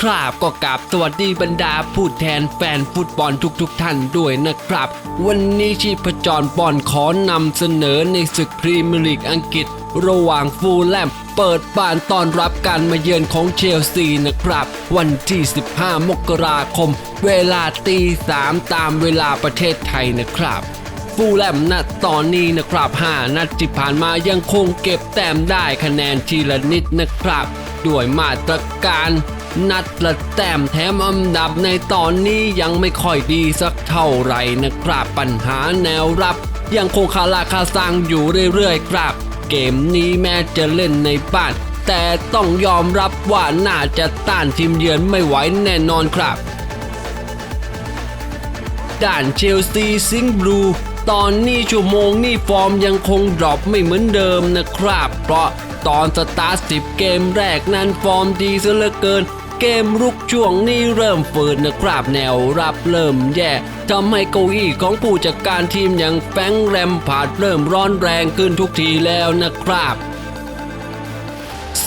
ครับก็กราบสวัสดีบรรดาผู้แทนแฟนฟุตบอลทุกๆทท่านด้วยนะครับ วันนี้ชีพจรบอลขอนำเสนอในศึกพรีเมียร์ลีกอังกฤษ ระหว่างฟูลแลมเปิดบ้านต้อนรับการมาเยือนของเชลซีนะครับ วันที่ 15 มกราคม เวลาตี3ตามเวลาประเทศไทยนะครับฟูลแลมณตอนนี้นะครับ 5 นัดที่ผ่านมายังคงเก็บแต้มได้คะแนนทีละนิดนะครับ ด้วยมาตรการนัดละแต้มแถมอันดับในตอนนี้ยังไม่ค่อยดีสักเท่าไหร่นะครับปัญหาแนวรับ ยังคงคาราคาซังอยู่เรื่อยๆครับ เกมนี้แม้จะเล่นในบ้าน แต่ต้องยอมรับว่าน่าจะต้านทีมเยือนไม่ไหวแน่นอนครับด้านเชลซีซิงบลู ตอนนี้ชั่วโมงนี่ฟอร์มยังคงดรอปไม่เหมือนเดิมนะครับ เพราะตอนสตาร์ทสิบเกมแรกนั้นฟอร์มดีซะเหลือเกิน เกมรุกช่วงนี้เริ่มฝืนนะครับแนวรับเริ่มแย่ทำให้เก้าอี้ของผู้จัดการทีมอย่างแฟงแรมพาดเริ่มร้อนแรงขึ้นทุกทีแล้วนะครับ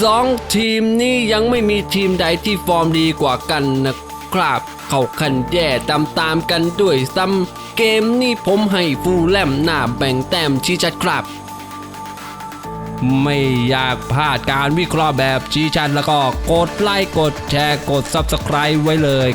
สองทีมนี้ยังไม่มีทีมใดที่ฟอร์มดีกว่ากันนะ คราบ เข้าขันแย่ตามตามๆกันด้วยซ้ำเกมนี้ผมให้ฟูลแลมหน้าแบ่งแต้มชี้ชัดครับ ไม่อยากพลาดการวิเคราะห์แบบชี้ชัดแล้วก็กดไลค์กดแชร์กด Subscribe ไว้เลย